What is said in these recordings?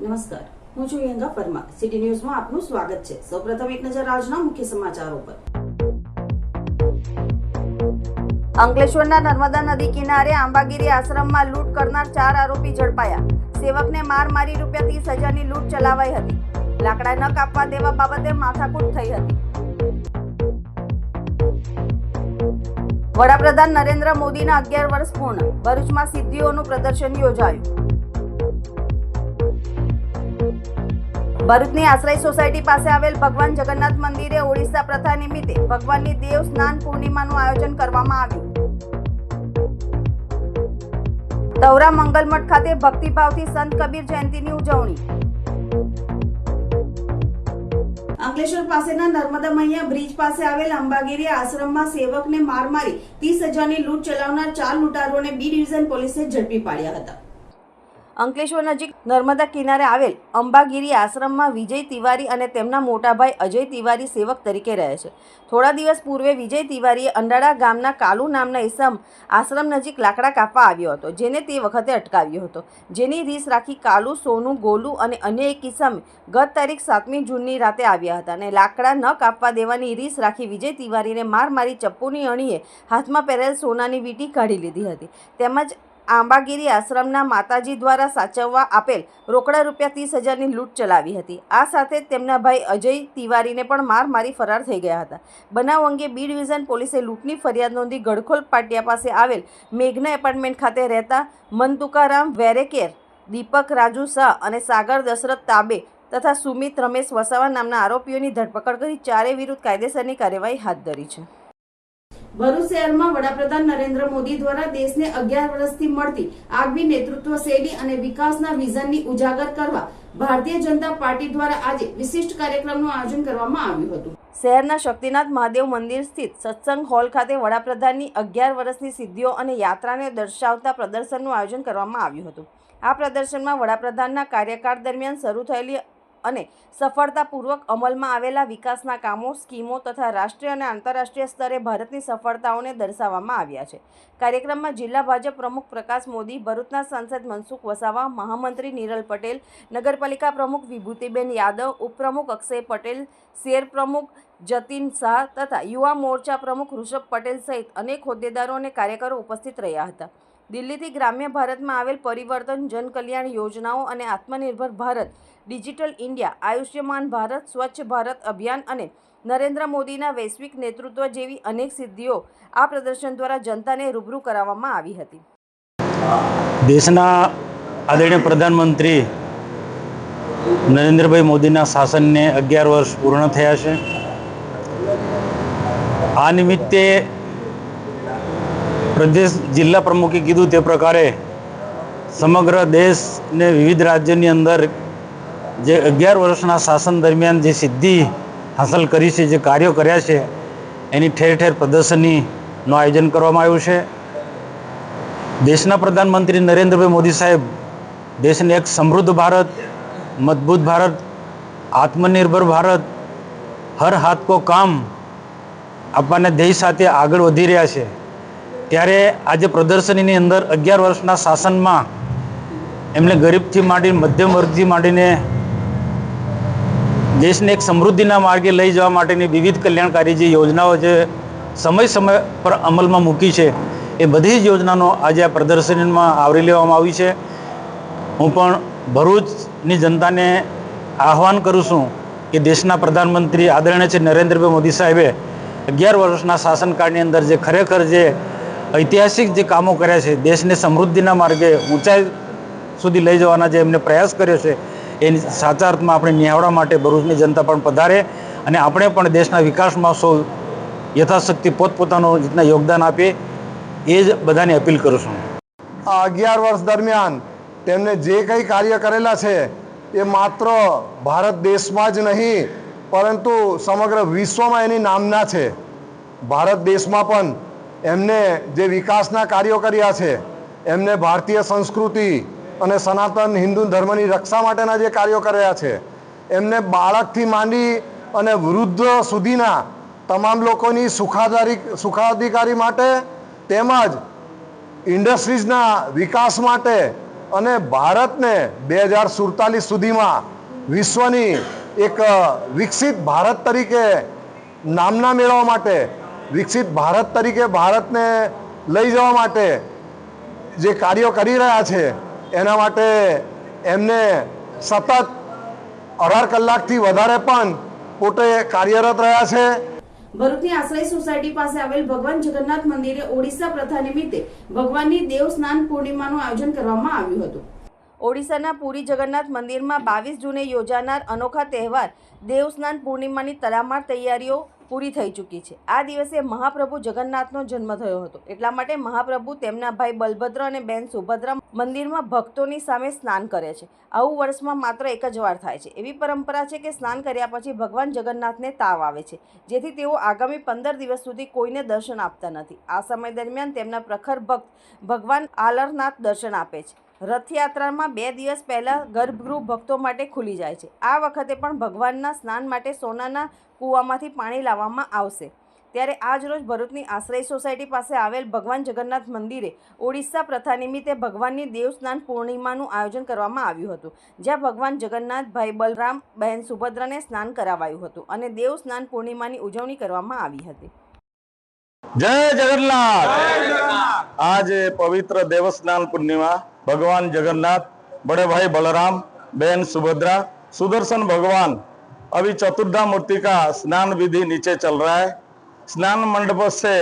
નમસ્કાર. હું છું યંગા પરમાર. સિટી ન્યૂઝમાં આપનું સ્વાગત છે. સૌપ્રથમ એક નજર આજના મુખ્ય સમાચારો પર. અંકલેશ્વરના નર્મદા નદી કિનારે આંબાગીરી આશ્રમમાં લૂંટ કરનાર ચાર આરોપી ઝડપાયા. સેવકને માર મારી રૂપિયા ત્રીસ હજારની લૂંટ ચલાવાઈ હતી. લાકડા ન કાપવા દેવા બાબતે માથાકૂટ થઈ હતી. વડાપ્રધાન નરેન્દ્ર મોદીના અગિયાર વર્ષ પૂર્ણ. ભરૂચમાં સિદ્ધિઓનું પ્રદર્શન યોજાયું. ભરૂચની આશ્રય સોસાયટી પાસે આવેલ ભગવાન જગન્નાથ મંદિરે ઓડિશા પ્રથા નિમિત્તે ભગવાનની દેવ સ્નાન પૂર્ણિમાનું આયોજન કરવામાં આવ્યું. તવરા મંગલમઠ ખાતે ભક્તિભાવથી સંત કબીર જયંતીની ઉજવણી. અંકલેશ્વર પાસેના નર્મદા મૈયા બ્રિજ પાસે આવેલ અંબાગીરી આશ્રમમાં સેવકને માર મારી ત્રીસ હજારની લૂંટ ચલાવનાર ચાર લૂંટારોને બી ડિવિઝન પોલીસે ઝડપી પાડ્યા હતા. અંકલેશ્વર નજીક નર્મદા કિનારે આવેલ અંબાગીરી આશ્રમમાં વિજય તિવારી અને તેમના મોટાભાઈ અજય તિવારી સેવક તરીકે રહે છે. થોડા દિવસ પૂર્વે વિજય તિવારીએ અંડાળા ગામના કાલુ નામના ઈસમ આશ્રમ નજીક લાકડા કાપવા આવ્યો હતો, જેને તે વખતે અટકાવ્યો હતો. જેની રીસ રાખી કાલુ, સોનું, ગોલુ અને અન્ય એક ઈસમ ગત તારીખ સાતમી જૂનની રાતે આવ્યા હતા અને લાકડા ન કાપવા દેવાની રીસ રાખી વિજય તિવારીને માર મારી ચપ્પુની અણીએ હાથમાં પહેરેલ સોનાની વીંટી કાઢી લીધી હતી. તેમજ આંબાગીરી આશ્રમના માતાજી દ્વારા સાચવવા આપેલ રોકડા રૂપિયા ત્રીસ હજારની લૂંટ ચલાવી હતી. આ સાથે તેમના ભાઈ અજય તિવારીને પણ માર મારી ફરાર થઈ ગયા હતા. બનાવ અંગે બી ડિવિઝન પોલીસે લૂંટની ફરિયાદ નોંધી ગડખોલ પાટિયા પાસે આવેલ મેઘના એપાર્ટમેન્ટ ખાતે રહેતા મનતુકારામ વેરેકેર, દીપક રાજુ શાહ અને સાગર દશરથ તાબે તથા સુમિત રમેશ વસાવા નામના આરોપીઓની ધરપકડ કરી ચારે વિરુદ્ધ કાયદેસરની કાર્યવાહી હાથ ધરી છે. ભરૂચ શહેરમાં વડાપ્રધાન નરેન્દ્ર મોદી દ્વારા દેશને અગિયાર વર્ષથી મળતી આગવી નેતૃત્વ શૈલી અને વિકાસના વિઝનની ઉજાગર કરવા ભારતીય જનતા પાર્ટી દ્વારા આજે વિશિષ્ટ કાર્યક્રમનું આયોજન કરવામાં આવ્યું હતું. શહેરના શક્તિનાથ મહાદેવ મંદિર સ્થિત સત્સંગ હોલ ખાતે વડાપ્રધાનની અગિયાર વર્ષની સિદ્ધિઓ અને યાત્રાને દર્શાવતા પ્રદર્શનનું આયોજન કરવામાં આવ્યું હતું. આ પ્રદર્શનમાં વડાપ્રધાનના કાર્યકાળ દરમિયાન શરૂ થયેલી અને સફળતાપૂર્વક અમલમાં આવેલા વિકાસના કામો, સ્કીમો તથા રાષ્ટ્રીય અને આંતરરાષ્ટ્રીય સ્તરે ભારતની સફળતાઓને દર્શાવવામાં આવ્યા છે. કાર્યક્રમમાં જિલ્લા ભાજપ પ્રમુખ પ્રકાશ મોદી, ભરૂચના સાંસદ મનસુખ વસાવા, મહામંત્રી નિરલ પટેલ, નગરપાલિકા પ્રમુખ વિભૂતિબેન યાદવ, ઉપપ્રમુખ અક્ષય પટેલ, શેર પ્રમુખ જતીન શાહ તથા યુવા મોરચા પ્રમુખ ઋષભ પટેલ સહિત અનેક હોદ્દેદારો અને કાર્યકરો ઉપસ્થિત રહ્યા હતા. દિલ્હીથી ગ્રામ્ય ભારતમાં આવેલ પરિવર્તન, જનકલ્યાણ યોજનાઓ અને આત્મનિર્ભર ભારત, ડિજિટલ ઇન્ડિયા, આયુષ્યમાન ભારત, સ્વચ્છ ભારત અભિયાન અને નરેન્દ્ર મોદીના વૈશ્વિક નેતૃત્વ જેવી અનેક સિદ્ધિઓ આ પ્રદર્શન દ્વારા જનતાને રૂબરૂ કરાવવામાં આવી હતી. દેશના આદરણીય પ્રધાનમંત્રી નરેન્દ્રભાઈ મોદીના શાસનને અગિયાર વર્ષ પૂર્ણ થયા છે. આ નિમિત્તે પ્રદેશ જિલ્લા પ્રમુખે કીધું તે પ્રકારે સમગ્ર દેશને વિવિધ રાજ્યની અંદર જે અગિયાર વર્ષના શાસન દરમિયાન જે સિદ્ધિ હાંસલ કરી છે, જે કાર્યો કર્યા છે, એની ઠેર ઠેર પ્રદર્શનીનું આયોજન કરવામાં આવ્યું છે. દેશના પ્રધાનમંત્રી નરેન્દ્રભાઈ મોદી સાહેબ દેશને એક સમૃદ્ધ ભારત, મજબૂત ભારત, આત્મનિર્ભર ભારત, હર હાથ કો કામ આપવાના ધ્યેય સાથે આગળ વધી રહ્યા છે. ત્યારે આજે પ્રદર્શનીની અંદર અગિયાર વર્ષના શાસનમાં એમણે ગરીબથી માંડીને મધ્યમ વર્ગથી માંડીને દેશને એક સમૃદ્ધિના માર્ગે લઈ જવા માટેની વિવિધ કલ્યાણકારી જે યોજનાઓ જે સમય સમય પર અમલમાં મૂકી છે, એ બધી જ યોજનાનો આજે આ પ્રદર્શનીમાં આવરી લેવામાં આવી છે. હું પણ ભરૂચની જનતાને આહવાન કરું છું કે દેશના પ્રધાનમંત્રી આદરણીય છે નરેન્દ્રભાઈ મોદી સાહેબે અગિયાર વર્ષના શાસનકાળની અંદર જે ખરેખર જે ઐતિહાસિક જે કામો કર્યા છે, દેશને સમૃદ્ધિના માર્ગે ઊંચાઈ સુધી લઈ જવાના જે એમને પ્રયાસ કર્યો છે એની સાચા અર્થમાં આપણે નિહાળવા માટે ભરૂચની જનતા પણ પધારે અને આપણે પણ દેશના વિકાસમાં સૌ યથાશક્તિ પોતપોતાનું રીતના યોગદાન આપીએ, એ જ બધાને અપીલ કરું છું. આ અગિયાર વર્ષ દરમિયાન તેમને જે કંઈ કાર્ય કરેલા છે, એ માત્ર ભારત દેશમાં જ નહીં, પરંતુ સમગ્ર વિશ્વમાં એની નામના છે. ભારત દેશમાં પણ એમને જે વિકાસના કાર્યો કર્યા છે, એમને ભારતીય સંસ્કૃતિ અને સનાતન હિન્દુ ધર્મની રક્ષા માટેના જે કાર્યો કર્યા છે, એમને બાળકથી માંડી અને વૃદ્ધ સુધીના તમામ લોકોની સુખાદારી સુખાધિકારી માટે તેમજ ઇન્ડસ્ટ્રીઝના વિકાસ માટે અને ભારતને બે હજાર સુડતાલીસ સુધીમાં વિશ્વની એક વિકસિત ભારત તરીકે નામના મેળવવા માટે વિકસિત ભારત તરીકે ભારતને લઈ જવા માટે જે કાર્યો કરી રહ્યા છે, એના માટે એમને સતત અઢાર કલાકથી વધારે પણ પોતે કાર્યરત રહ્યા છે. ભરૂચની આશ્રય સોસાયટી પાસે આવેલ ભગવાન જગન્નાથ મંદિરે ઓડિશા પ્રથા નિમિત્તે ભગવાનની દેવ સ્નાન પૂર્ણિમાનું આયોજન કરવામાં આવ્યું હતું. ઓડિશાના પુરી જગન્નાથ મંદિરમાં બાવીસ જૂને યોજાનાર અનોખા તહેવાર દેવ સ્નાન પૂર્ણિમાની તડામાર તૈયારીઓ પૂરી થઈ ચૂકી છે. આ દિવસે મહાપ્રભુ જગન્નાથનો જન્મ થયો હતો. એટલા માટે મહાપ્રભુ તેમના ભાઈ બલભદ્ર અને બેન સુભદ્રા મંદિરમાં ભક્તોની સામે સ્નાન કરે છે. આવું વર્ષમાં માત્ર એક જ વાર થાય છે. એવી પરંપરા છે કે સ્નાન કર્યા પછી ભગવાન જગન્નાથને તાવ આવે છે. જેથી તેઓ આગામી પંદર દિવસ સુધી કોઈને દર્શન આપતા નથી. આ સમય દરમિયાન તેમના પ્રખર ભક્ત ભગવાન આલરનાથ દર્શન આપે છે. રથયાત્રામાં બે દિવસ પહેલાં ગર્ભગૃહ ભક્તો માટે ખુલી જાય છે. આ વખતે પણ ભગવાનના સ્નાન માટે સોનાના કૂવામાંથી પાણી લાવવામાં આવશે. ત્યારે આજ રોજ ભરૂચની આશ્રય સોસાયટી પાસે આવેલ ભગવાન જગન્નાથ મંદિરે ઓડિશા પ્રથા નિમિત્તે ભગવાનની દેવ સ્નાન પૂર્ણિમાનું આયોજન કરવામાં આવ્યું હતું. જ્યાં ભગવાન જગન્નાથભાઈ બલરામ, બહેન સુભદ્રાને સ્નાન કરાવાયું હતું અને દેવ સ્નાન પૂર્ણિમાની ઉજવણી કરવામાં આવી હતી. જય જગન્નાથ! આજે પવિત્ર દેવસ્નાન પૂર્ણિમા. भगवान जगन्नाथ, बड़े भाई बलराम, बहन सुभद्रा, सुदर्शन भगवान, अभी चतुर्धा मूर्ति का स्नान विधि नीचे चल रहा है। स्नान मंडप से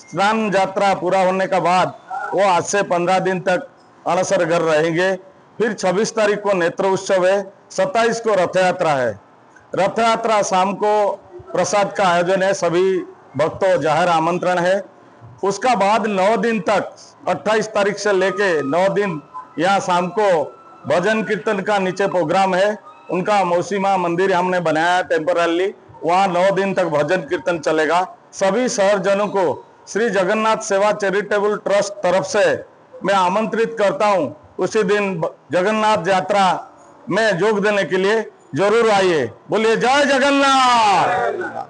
स्नान यात्रा पूरा होने का बाद वो आज से पंद्रह दिन तक अणसर घर रहेंगे। फिर 26 तारीख को नेत्र उत्सव है 27 को रथ यात्रा है। रथ यात्रा शाम को प्रसाद का आयोजन है, सभी भक्तों ज़ाहिर आमंत्रण है। उसका बाद नौ दिन तक 28 तारीख से लेके नौ दिन यहाँ शाम को भजन कीर्तन का नीचे प्रोग्राम है उनका मौसीमा मंदिर हमने बनाया टेम्परली वहाँ नौ दिन तक भजन कीर्तन चलेगा सभी शहरजनों को श्री जगन्नाथ सेवा चैरिटेबल ट्रस्ट तरफ से मैं आमंत्रित करता हूँ उसी दिन ब- जगन्नाथ यात्रा में जोग देने के लिए जरूर आइए बोलिए जय जगन्नाथ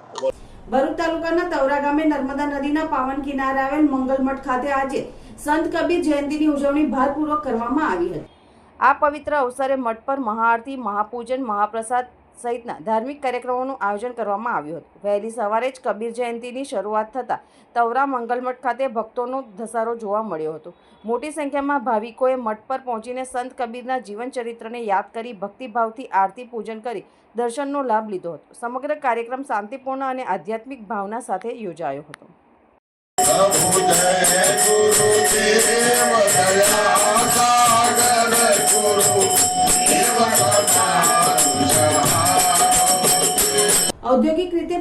ભરૂચ તાલુકાના તવરા ગામે નર્મદા નદીના પાવન કિનારે આવેલ મંગલમઠ ખાતે આજે સંત કબીર જયંતિની ઉજવણી ભારપૂર્વક કરવામાં આવી હતી. આ પવિત્ર અવસરે મઠ પર મહાઆરતી મહાપૂજન મહાપ્રસાદ સહિતના ધાર્મિક કાર્યક્રમોનું આયોજન કરવામાં આવ્યું હતું. વહેલી સવારે જ કબીર જયંતિની શરૂઆત થતાં તવરા મંગલમઠ ખાતે ભક્તોનો ધસારો જોવા મળ્યો હતો. મોટી સંખ્યામાં ભાવિકોએ મઠ પર પહોંચીને સંત કબીરના જીવન ચરિત્રને યાદ કરી ભક્તિભાવથી આરતી પૂજન કરી દર્શનનો લાભ લીધો હતો. સમગ્ર કાર્યક્રમ શાંતિપૂર્ણ અને આધ્યાત્મિક ભાવના સાથે યોજાયો હતો.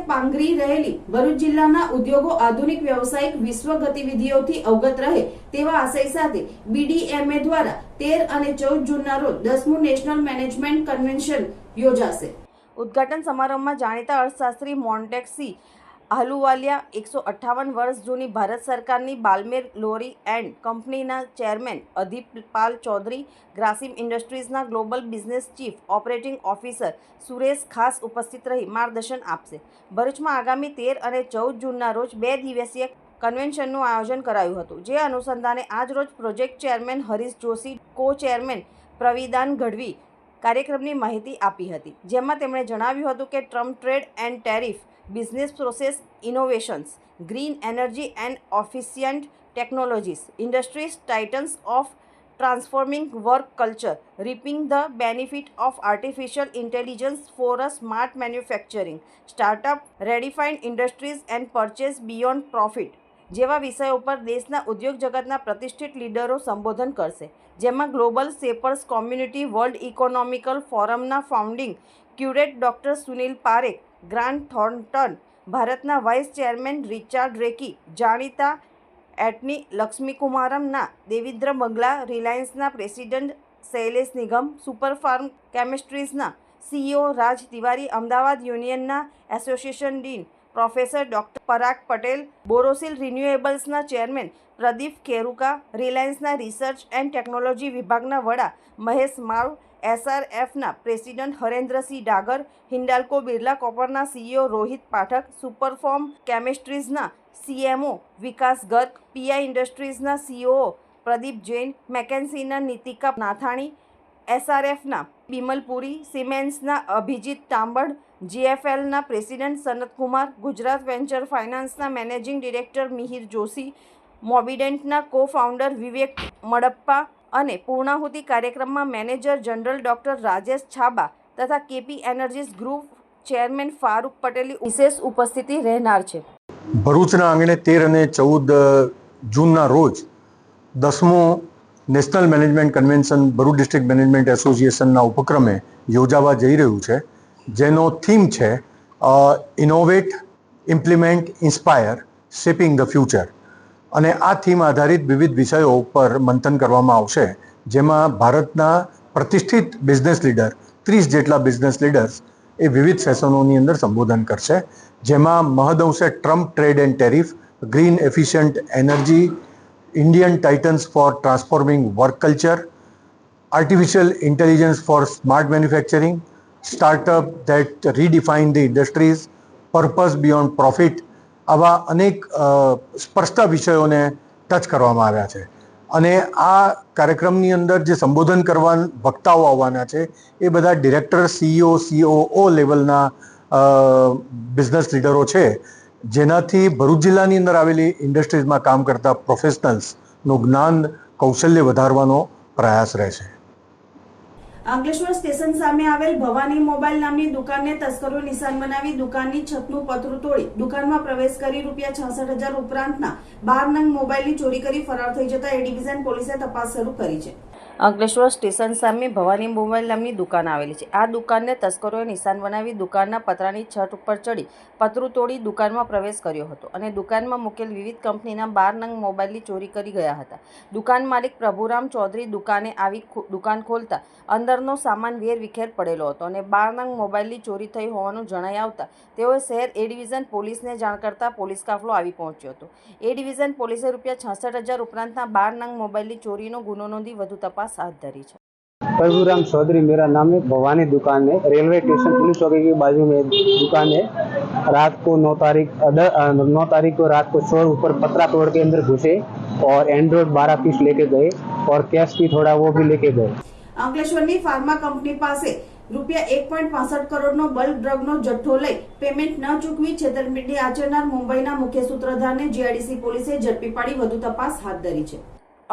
પાંગરી રહેલી ભરૂચ જિલ્લાના ઉદ્યોગો આધુનિક વ્યવસાયિક વિશ્વ ગતિવિધિઓથી અવગત રહે તેવા આશય સાથે બીડીએમએ દ્વારા તેર અને ચૌદ જૂનના રોજ દસમું નેશનલ મેનેજમેન્ટ કન્વેન્શન યોજાશે. ઉદ્ઘાટન સમારંભમાં જાણીતા અર્થશાસ્ત્રી મોન્ટેક્સી આહલુવાલિયા એકસો અઠ્ઠાવન વર્ષ જૂની ભારત સરકારની બાલમેર લોરી એન્ડ કંપનીના chairman Adhipal Chaudhary, Grasim ઇન્ડસ્ટ્રીઝના global business chief operating officer Suresh ખાસ ઉપસ્થિત રહી માર્ગદર્શન આપશે. ભરૂચમાં આગામી તેર અને ચૌદ જૂનના રોજ બે દિવસીય કન્વેન્શનનું આયોજન કરાયું હતું, જે અનુસંધાને આજ રોજ પ્રોજેક્ટ ચેરમેન હરીશ જોશી કો ચેરમેન પ્રવિદાન ગઢવી કાર્યક્રમની માહિતી આપી હતી. જેમાં તેમણે જણાવ્યું હતું કે Trump trade and tariff business process innovations green energy and efficient technologies industries titans of transforming work culture reaping the benefit of artificial intelligence for a smart manufacturing startup redefined industries and purpose beyond profit જેવા વિષયો પર દેશના ઉદ્યોગ જગતના પ્રતિષ્ઠિત લીડરો સંબોધન કરશે, જેમાં global shapers community world economical ફોરમના founding curate doctor Sunil Parekh Grant Thornton ભારતના વાઇસ ચેરમેન રિચાર્ડ રેકી, જાણીતા એટની લક્ષ્મીકુમારમના, દેવિન્દ્ર બંગલા રિલાયન્સના president Shailesh Nigam super farm કેમિસ્ટ્રીઝના CEO Raj Tiwari, Ahmedabad યુનિયનના association dean professor doctor Parag Patel, Borosil રિન્યુએબલ્સના chairman Pradeep Kheruka, રિલાયન્સના રિસર્ચ એન્ડ ટેકનોલોજી વિભાગના વડા મહેશ માવ એસઆરએફના president Harendrasinh Dagar Hindalco Birla કોપરના CEO Rohit Pathak, સુપરફોર્મ કેમિસ્ટ્રીઝના CMO Vikas Garg, PI ઇન્ડસ્ટ્રીઝના સીઓઓ પ્રદીપ જૈન, મેકેન્સીના નીતિકા નાથાણી, એસઆરએફના બિમલપુરી સિમેન્સના અભિજીત તાંબડ, જીએફએલના પ્રેસિડેન્ટ સનતકુમાર, ગુજરાત વેન્ચર ફાઇનાન્સના મેનેજિંગ ડિરેક્ટર મિહિર જોશી, મોબિડેન્ટના કો ફાઉન્ડર વિવેક મડપ્પા અને પૂર્ણાહુતિ કાર્યક્રમમાં manager general doctor Rajesh Chhaba તથા KP energies group chairman Farooq પટેલની વિશેષ ઉપસ્થિતિ રહેનાર છે. ભરૂચના આંગણે તેર અને ચૌદ જૂનના રોજ દસમો national management convention Bharuch district management એસોસિએશનના ઉપક્રમે યોજાવા જઈ રહ્યું છે. જેનો થીમ છે innovate, implement, inspire, shaping the future. અને આ થીમ આધારિત વિવિધ વિષયો ઉપર મંથન કરવામાં આવશે, જેમાં ભારતના પ્રતિષ્ઠિત બિઝનેસ લીડર, ત્રીસ જેટલા બિઝનેસ લીડર્સ એ વિવિધ સેશનોની અંદર સંબોધન કરશે, જેમાં મહદઅંશે Trump trade and tariff, green efficient energy, Indian titans for transforming work culture, artificial intelligence for smart manufacturing, startup that redefine the industries, purpose beyond profit આવા અનેક સ્પર્શતા વિષયોને ટચ કરવામાં આવ્યા છે. અને આ કાર્યક્રમની અંદર જે સંબોધન કરવા વક્તાઓ આવવાના છે, એ બધા ડિરેક્ટર સીઈઓ સીઓઓ લેવલના બિઝનેસ લીડરો છે. જેનાથી ભરૂચ જિલ્લાની અંદર આવેલી ઇન્ડસ્ટ્રીઝમાં કામ કરતા પ્રોફેશનલ્સનું જ્ઞાન, કૌશલ્ય વધારવાનો પ્રયાસ રહેશે અંકલેશ્વર સ્ટેશન સામે આવેલ ભવાની મોબાઈલ નામની દુકાનને તસ્કરો નિશાન બનાવી દુકાનની છતનું પતરું તોડી દુકાનમાં પ્રવેશ કરી રૂપિયા છાસઠ હજાર ઉપરાંતના બાર નંગ મોબાઈલની ચોરી કરી ફરાર થઈ જતા એ ડિવિઝન પોલીસે તપાસ શરૂ કરી છે. અંકલેશ્વર સ્ટેશન સામે ભવાની મોબાઈલ નામની દુકાન આવેલી છે. આ દુકાનને તસ્કરોએ નિશાન બનાવી દુકાનના પતરાની છત ઉપર ચડી પતરું તોડી દુકાનમાં પ્રવેશ કર્યો હતો અને દુકાનમાં મૂકેલ વિવિધ કંપનીના બાર નંગ મોબાઈલની ચોરી કરી ગયા હતા. દુકાન માલિક પ્રભુરામ ચૌધરી દુકાને આવી દુકાન ખોલતા અંદરનો સામાન વેર વિખેર પડેલો હતો અને બાર નંગ મોબાઈલની ચોરી થઈ હોવાનું જણાઈ આવતા તેઓએ શહેર એ ડિવિઝન પોલીસને જાણ કરતા પોલીસ કાફલો આવી પહોંચ્યો હતો. એ ડિવિઝન પોલીસે રૂપિયા છાસઠ હજાર ઉપરાંતના બાર નંગ મોબાઈલની ચોરીનો ગુનો નોંધી વધુ તપાસ હાથ ધરી છે प्रभुराम चौधरी मेरा नाम है भवानी दुकान है रेलवे स्टेशन पुलिस चौकी की बाजू में दुकान है रात को नौ तारीख अद- अ, नौ तारीख को रात को चोर ऊपर पतरा तोड़ के अंदर घुसे और एंड्रॉइड बारह पीस लेके गए और कैश भी थोड़ा वो भी लेके गए અંકલેશ્વરની ફાર્મા કંપની પાસે રૂપિયા એક પોઈન્ટ પાસઠ કરોડનો બલ્ક ડ્રગનો જથ્થો લઈ પેમેન્ટ ન ચૂકવી છેતરપિંડી આચરનાર મુંબઈના મુખ્ય સૂત્રધારને જીઆઈડીસી પોલીસે ઝડપી પાડી વધુ તપાસ હાથ ધરી છે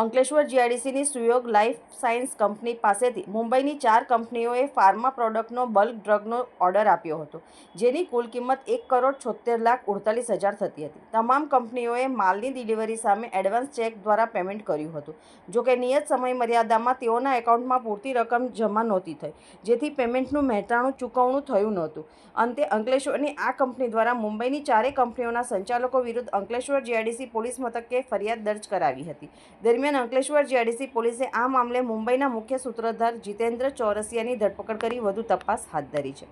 અંકલેશ્વર જીઆઈડીસીની સુયોગ લાઈફ સાયન્સ કંપની પાસેથી મુંબઈની ચાર કંપનીઓએ ફાર્મા પ્રોડક્ટનો બલ્ક ડ્રગનો ઓર્ડર આપ્યો હતો, જેની કુલ કિંમત એક કરોડ છોતેર લાખ ઉડતાલીસ હજાર થતી હતી. તમામ કંપનીઓએ માલની ડિલિવરી સામે એડવાન્સ ચેક દ્વારા પેમેન્ટ કર્યું હતું, જો કે નિયત સમય મર્યાદામાં તેઓના એકાઉન્ટમાં પૂરતી રકમ જમા નહોતી થઈ, જેથી પેમેન્ટનું મહેટાણું ચૂકવણું થયું નહોતું. અંતે અંકલેશ્વરની આ કંપની દ્વારા મુંબઈની ચારેય કંપનીઓના સંચાલકો વિરુદ્ધ અંકલેશ્વર જીઆઈડીસી પોલીસ મથકે ફરિયાદ દર્જ કરાવી હતી. દરમિયાન અંકલેશ્વર જીઆઈડીસી પોલીસે આ મામલે મુંબઈના મુખ્ય સૂત્રધાર જીતેન્દ્ર ચોરસિયાની ધરપકડ કરી વધુ તપાસ હાથ ધરી છે.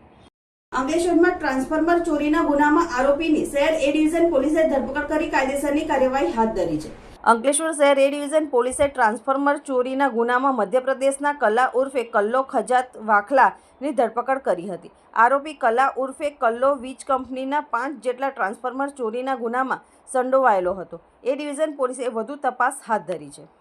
અંકલેશ્વરમાં ટ્રાન્સફોર્મર ચોરીના ગુનામાં આરોપીની શહેર એ ડિવિઝન પોલીસે ધરપકડ કરી કાયદેસરની કાર્યવાહી હાથ ધરી છે. અંકલેશ્વર શહેર એ ડિવિઝન પોલીસે ટ્રાન્સફોર્મર ચોરીના ગુનામાં મધ્યપ્રદેશના કલા ઉર્ફે કલ્લો ખજાત વાખલાની ધરપકડ કરી હતી. આરોપી કલા ઉર્ફે કલ્લો વીજ કંપનીના પાંચ જેટલા ટ્રાન્સફોર્મર ચોરીના ગુનામાં સંડોવાયેલો હતો. એ ડિવિઝન પોલીસે વધુ તપાસ હાથ ધરી છે.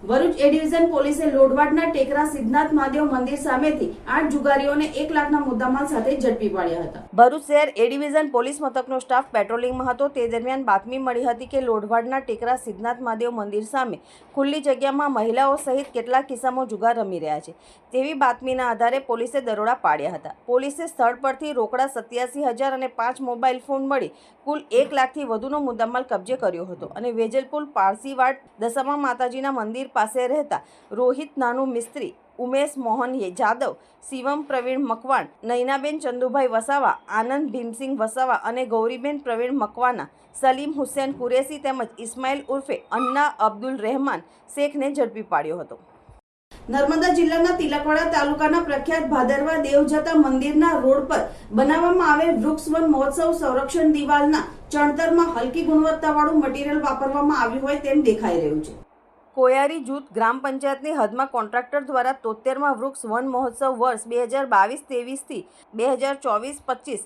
ભરૂચ એ ડિવિઝન પોલીસે લોડવાડના ટેકરા સિદ્ધનાથ મહાદેવ મંદિર સામેથી આઠ જુગારીઓને એક લાખના મુદ્દામાલ સાથે ઝડપી પાડ્યા હતા. ભરૂચ શહેર એ ડિવિઝન પોલીસ મથકનો સ્ટાફ પેટ્રોલિંગમાં હતો. તે દરમિયાન બાતમી મળી હતી કે લોડવાડના ટેકરા સિદ્ધનાથ મહાદેવ મંદિર સામે ખુલ્લી જગ્યામાં મહિલાઓ સહિત કેટલાક કિસ્સામાં જુગાર રમી રહ્યા છે તેવી બાતમીના આધારે પોલીસે દરોડા પાડ્યા હતા. પોલીસે સ્થળ પરથી રોકડા સત્યાસી હજાર અને પાંચ મોબાઈલ ફોન મળી કુલ એક લાખથી વધુનો મુદ્દામાલ કબજે કર્યો હતો અને વેજલપુર પારસીવાડ દશામા માતાજીના મંદિર પાસે રહેતા રોહિત નાનું મિસ્ત્રી ઉમેશ મોહન જાદવ, શિવમ, પ્રવીણ મકવાણ, નૈનાબેન ચંદુભાઈ વસાવા, આનંદ ભીમસિંહ વસાવા અને ગૌરીબેન પ્રવીણ મકવાના, સલીમ હુસેન કુરેશી તેમજ ઇસ્માઇલ ઉર્ફે અન્ના અબ્દુલ રહેમાન શેખને ઝડપી પાડ્યો હતો. નર્મદા જિલ્લાના તિલકવાડા તાલુકાના પ્રખ્યાત ભાદરવા દેવજતા મંદિરના રોડ પર બનાવવામાં આવેલ વૃક્ષ વન મહોત્સવ સંરક્ષણ દિવાલના ચણતરમાં હલકી ગુણવત્તાવાળું મટીરીયલ વાપરવામાં આવ્યું હોય તેમ દેખાઈ રહ્યું છે. કોયારી જૂથ ગ્રામ પંચાયતની હદમાં કોન્ટ્રાક્ટર દ્વારા તોતેરમાં વૃક્ષ વન મહોત્સવ વર્ષ બે હજાર બાવીસ ત્રેવીસથી બે હજાર ચોવીસ, પચીસ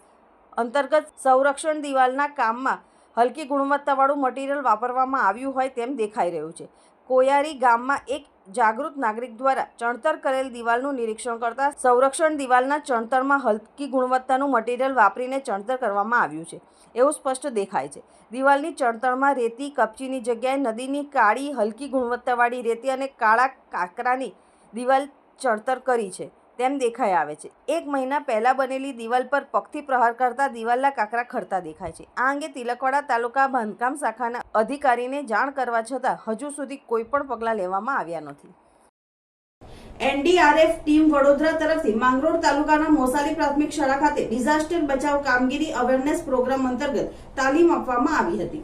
અંતર્ગત સંરક્ષણ દિવાલના કામમાં હલકી ગુણવત્તાવાળું મટીરિયલ વાપરવામાં આવ્યું હોય તેમ દેખાઈ રહ્યું છે. કોયારી ગામમાં એક જાગૃત નાગરિક દ્વારા ચણતર કરેલ દિવાલનું નિરીક્ષણ કરતા સંરક્ષણ દિવાલના ચણતરમાં હલકી ગુણવત્તાનું મટીરિયલ વાપરીને ચણતર કરવામાં આવ્યું છે. એવું સ્પષ્ટ દેખાય છે. દિવાલની ચણતરમાં રેતી, કપચીની જગ્યાએ નદીની કાળી, હલકી ગુણવત્તાવાળી રેતી અને કાળા કાંકરાની દિવાલ ચણતર કરી છે. તેમ દેખાઈ આવે છે. એક મહિના પહેલાં બનેલી દિવાલ પર પગથી પ્રહાર કરતા દિવાલના કાંકરા ખરતા દેખાય છે. આ અંગે તિલકવાડા તાલુકા બાંધકામ શાખાના અધિકારીને જાણ કરવા છતાં હજુ સુધી કોઈ પણ પગલાં લેવામાં આવ્યા નથી. એનડીઆરએફ ટીમ વડોદરા તરફથી માંગરોળ તાલુકાના મોસાલી પ્રાથમિક શાળા ખાતે ડિઝાસ્ટર બચાવ કામગીરી અવેરનેસ પ્રોગ્રામ અંતર્ગત તાલીમ આપવામાં આવી હતી.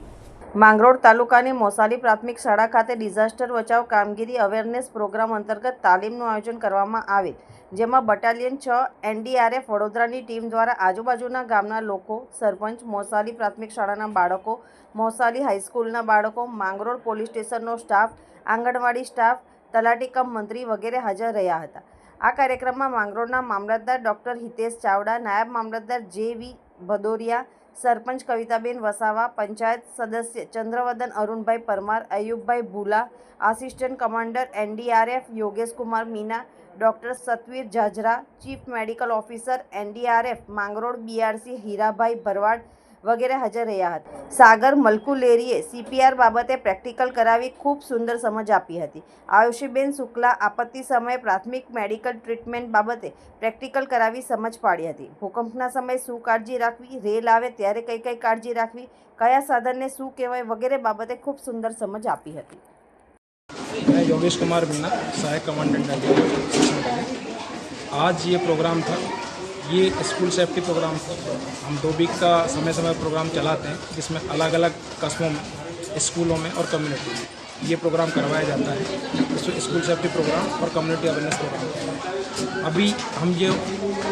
માંગરોળ તાલુકાની મોસાલી પ્રાથમિક શાળા ખાતે ડિઝાસ્ટર બચાવ કામગીરી અવેરનેસ પ્રોગ્રામ અંતર્ગત તાલીમનું આયોજન કરવામાં આવેલ જેમાં બટાલિયન છ, એનડીઆરએફ વડોદરાની ટીમ દ્વારા આજુબાજુના ગામના લોકો, સરપંચ, મોસાલી પ્રાથમિક શાળાના બાળકો, મોસાલી હાઈસ્કૂલના બાળકો, માંગરોળ પોલીસ સ્ટેશનનો સ્ટાફ, આંગણવાડી સ્ટાફ તલાટી કમ મંત્રી વગેરે હાજર રહ્યા હતા. આ કાર્યક્રમમાં માંગરોળના મામલતદાર ડૉક્ટર હિતેશ ચાવડા, નાયબ મામલતદાર જે વી ભદોરિયા, સરપંચ કવિતાબેન વસાવા, પંચાયત સદસ્ય Chandravadan Arunbhai Parmar, Ayubbhai Bhula, assistant commander NDRF Yogeshkumar Meena, doctor Satvir Jajra, chief medical officer NDRF, Mangrol BRC Hirabhai Bharwad વગેરે હાજર રહ્યા હતા સાગર મલકુલેરીએ સીપીઆર બાબતે પ્રેક્ટિકલ કરાવી ખૂબ સુંદર સમજ આપી હતી આયુષીબેન શુક્લા આપત્તિ સમયે પ્રાથમિક મેડિકલ ટ્રીટમેન્ટ બાબતે પ્રેક્ટિકલ કરાવી સમજ પાડી હતી ભૂકંપના સમયે શું કાળજી રાખવી રેલ આવે ત્યારે કઈ કઈ કાળજી રાખવી કયા સાધનને શું કહેવાય વગેરે બાબતે ખૂબ સુંદર સમજ આપી હતી मैं योगेश कुमार मीना सहायक कमांडेंट एनडीआरएफ आज ये प्रोग्राम था ये स्कूल सेफ्टी प्रोग्राम हम दो वीक का समय समय प्रोग्राम चलाते हैं, जिसमें अलग अलग कस्बों में, स्कूलों में और कम्युनिटी में ये प्रोग्राम करवाया जाता है। इसमें स्कूल सेफ्टी प्रोग्राम और कम्युनिटी अवेयरनेस प्रोग्राम अभी हम ये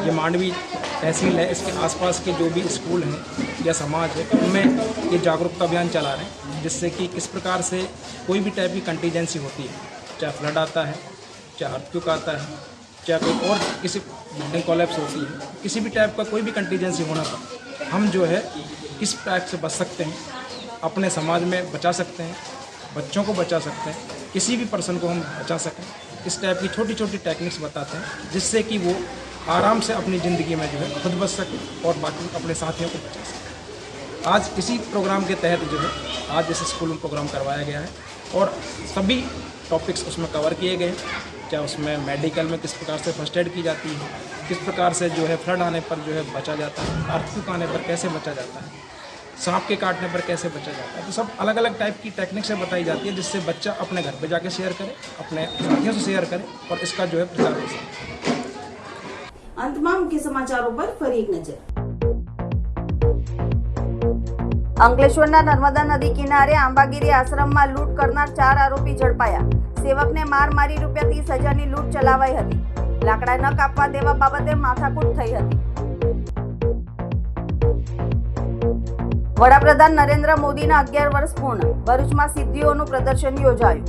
ये मांडवी तहसील है, इसके आसपास के जो भी स्कूल हैं या समाज है, उनमें ये जागरूकता अभियान चला रहे हैं, जिससे कि किस प्रकार से कोई भी टाइप की कंटीजेंसी होती है, चाहे फ्लड आता है, चाहे अर्थक्यूक आता है, चाहे कोई और किसी बिल्डिंग कॉलेप्स होती है। किसी भी टाइप का कोई भी कंटीजेंसी होना था, हम जो है किस टाइप से बच सकते हैं, अपने समाज में बचा सकते हैं, बच्चों को बचा सकते हैं, किसी भी पर्सन को हम बचा सकें इस टाइप की छोटी छोटी टेक्निक्स बताते हैं, जिससे कि वो आराम से अपनी ज़िंदगी में जो है खुद बच सके और बाकी अपने साथियों को बचा सके। आज इसी प्रोग्राम के तहत जो है, आज इस स्कूल में प्रोग्राम करवाया गया है और सभी टॉपिक्स उसमें कवर किए गए हैं चाहे उसमें मेडिकल में किस प्रकार से फर्स्ट एड की जाती है किस प्रकार से जो है फ्लड आने पर जो है बचा जाता है अर्थक्यूक आने पर कैसे बचा जाता है सांप के काटने पर कैसे बचा जाता है तो सब अलग अलग टाइप की टेक्निक से बताई जाती है जिससे बच्चा अपने घर पे जाके शेयर करे अपने साथियों से शेयर करे और इसका जो है प्रचार कर सके અંતમાં મુખ્ય સમાચારો પર ફરી એક નજર અંકલેશ્વરના નર્મદા નદી કિનારે આંબાગીરી આશ્રમમાં લૂંટ કરનાર ચાર આરોપી ઝડપાયા સેવકને માર મારી રૂપિયા ત્રીસ હજારની લૂંટ ચલાવાઈ હતી. લાકડા ન કાપવા દેવા બાબતે માથાકૂટ થઈ હતી. વડાપ્રધાન નરેન્દ્ર મોદીના અગિયાર વર્ષ પૂર્ણ. ભરૂચમાં સિદ્ધિઓનું પ્રદર્શન યોજાયું.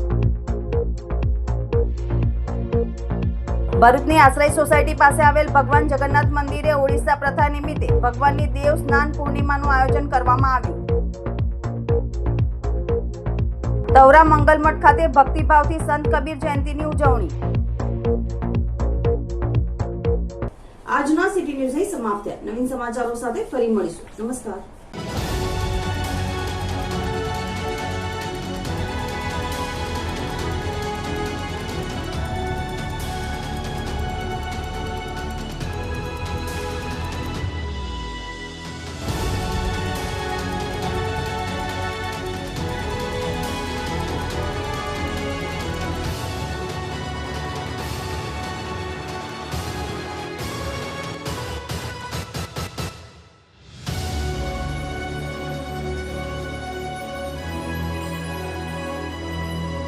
ભરૂચની આશ્રય સોસાયટી પાસે આવેલ ભગવાન જગન્નાથ મંદિરે ઓડિશા પ્રથા નિમિત્તે ભગવાનની દેવ સ્નાન પૂર્ણિમાનું આયોજન કરવામાં આવ્યું. તવરા મંગલમઠ ખાતે ભક્તિભાવથી સંત કબીર જયંતિની ઉજવણી. આજના સિટી ન્યૂઝ અહીં સમાપ્ત. થયા નવીન સમાચારો સાથે ફરી મળીશું. નમસ્કાર.